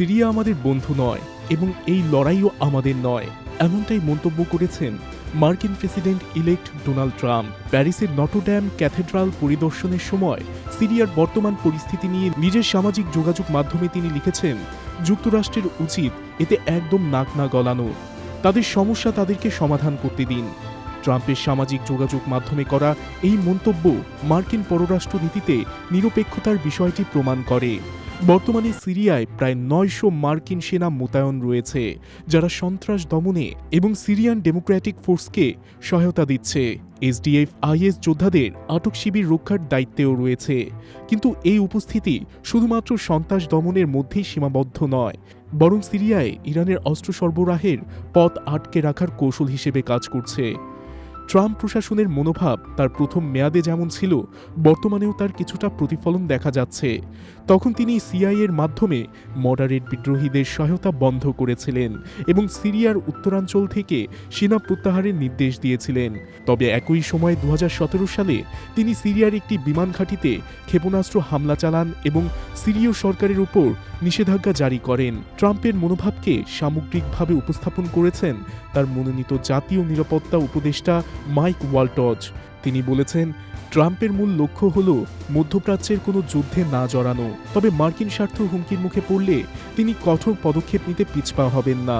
Syria আমাদের বন্ধু নয় এবং এই লড়াইও আমাদের নয়। এমনটাই মন্তব্য করেছেন মার্কিন প্রেসিডেন্ট ইলেক্ট ডোনাল্ড ট্রাম্প। প্যারিসের নটোড্যাম ক্যাথেড্রাল পরিদর্শনের সময় সিরিয়ার বর্তমান পরিস্থিতি নিয়ে নিজের সামাজিক যোগাযোগ মাধ্যমে তিনি লিখেছেন, যুক্তরাষ্ট্রের উচিত এতে একদম নাক না গলানো। তাদের সমস্যা তাদেরকে সমাধান করতে দিন। ট্রাম্পের সামাজিক যোগাযোগ মাধ্যমে করা এই মন্তব্য মার্কিন পররাষ্ট্রনীতিতে নিরপেক্ষতার বিষয়টি প্রমাণ করে। বর্তমানে সিরিয়ায় প্রায় নয়শো মার্কিন সেনা মোতায়েন রয়েছে, যারা সন্ত্রাস দমনে এবং সিরিয়ান ডেমোক্র্যাটিক ফোর্সকে সহায়তা দিচ্ছে। এসডিএফ, আইএস যোদ্ধাদের আটক শিবির রক্ষার দায়িত্বেও রয়েছে। কিন্তু এই উপস্থিতি শুধুমাত্র সন্ত্রাস দমনের মধ্যেই সীমাবদ্ধ নয়, বরং সিরিয়ায় ইরানের অস্ত্র সরবরাহের পথ আটকে রাখার কৌশল হিসেবে কাজ করছে। ট্রাম্প প্রশাসনের মনোভাব তার প্রথম মেয়াদে যেমন ছিল, বর্তমানেও তার কিছুটা প্রতিফলন দেখা যাচ্ছে। তখন তিনি সিআইয়ের মাধ্যমে মডারেট বিদ্রোহীদের সহায়তা বন্ধ করেছিলেন এবং সিরিয়ার উত্তরাঞ্চল থেকে সেনা প্রত্যাহারের নির্দেশ দিয়েছিলেন। তবে একই সময় দু হাজার সতেরো সালে তিনি সিরিয়ার একটি বিমান ঘাঁটিতে ক্ষেপণাস্ত্র হামলা চালান এবং সিরীয় সরকারের উপর নিষেধাজ্ঞা জারি করেন। ট্রাম্পের মনোভাবকে সামগ্রিকভাবে উপস্থাপন করেছেন তার মনোনীত জাতীয় নিরাপত্তা উপদেষ্টা মাইক ওয়ালটজ। তিনি বলেছেন, ট্রাম্পের মূল লক্ষ্য হল মধ্যপ্রাচ্যের কোনো যুদ্ধে না জড়ানো। তবে মার্কিন স্বার্থ হুমকির মুখে পড়লে তিনি কঠোর পদক্ষেপ নিতে পিছপা হবেন না।